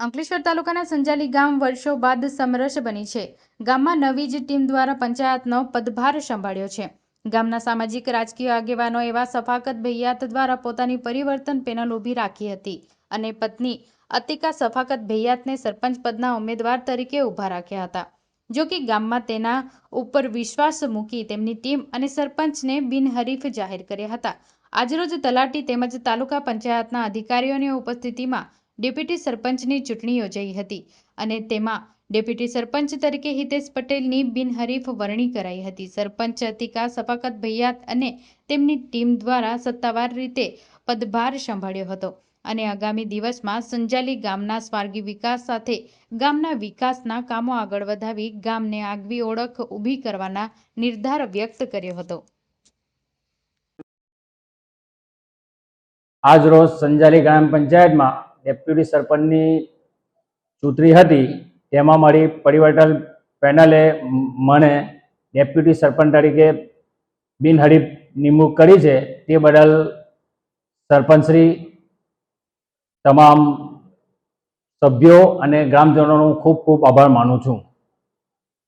અંકલેશ્વર તાલુકાના સંજાલી ગામ વર્ષો બાદ સમરસ બની છે. ગામમાં નવી જ ટીમ દ્વારા પંચાયતનો પદભાર સંભાળ્યો છે. ગામના સામાજિક, રાજકીય આગેવાનો એવા સફાકત ભૈયાત દ્વારા પોતાની પરિવર્તન પેનલ ઊભી રાખી હતી અને પત્ની અતિકા સફાકત ભૈયાતને સરપંચ પદના ઉમેદવાર તરીકે ઊભા રાખ્યા હતા. જો કે ગામમાં તેના ઉપર વિશ્વાસ મૂકી તેમની ટીમ અને સરપંચને બિનહરીફ જાહેર કર્યા હતા. આજરોજ તલાટી તેમજ તાલુકા પંચાયતના અધિકારીઓની ઉપસ્થિતિમાં ડેપ્યુટી સરપંચની ચૂંટણી યોજાઈ હતી અને તેમાં ડેપ્યુટી સરપંચ તરીકે હિતેશ પટેલની બિનહરીફ વરણી કરાઈ હતી. સરપંચ અતિકા સફાકત ભૈયાત અને તેમની ટીમ દ્વારા સત્તાવાર રીતે પદભાર સંભાળ્યો હતો અને આગામી દિવસમાં સંજાલી ગામના સ્વાર્ગી વિકાસ સાથે ગામના વિકાસના કામો આગળ વધાવી ગામને આગવી ઓળખ ઊભી કરવાના નિર્ધાર વ્યક્ત કર્યો હતો. આજ રોજ સંજાલી ગ્રામ પંચાયતમાં ડેપ્યુટી સરપંચની ચૂંટણી હતી, તેમાં મારી પરિવર્તન પેનલે મને ડેપ્યુટી સરપંચ તરીકે બિનહરીફ નિમણૂક કરી છે, તે બદલ સરપંચશ્રી, તમામ સભ્યો અને ગ્રામજનોનો ખૂબ ખૂબ આભાર માનું છું.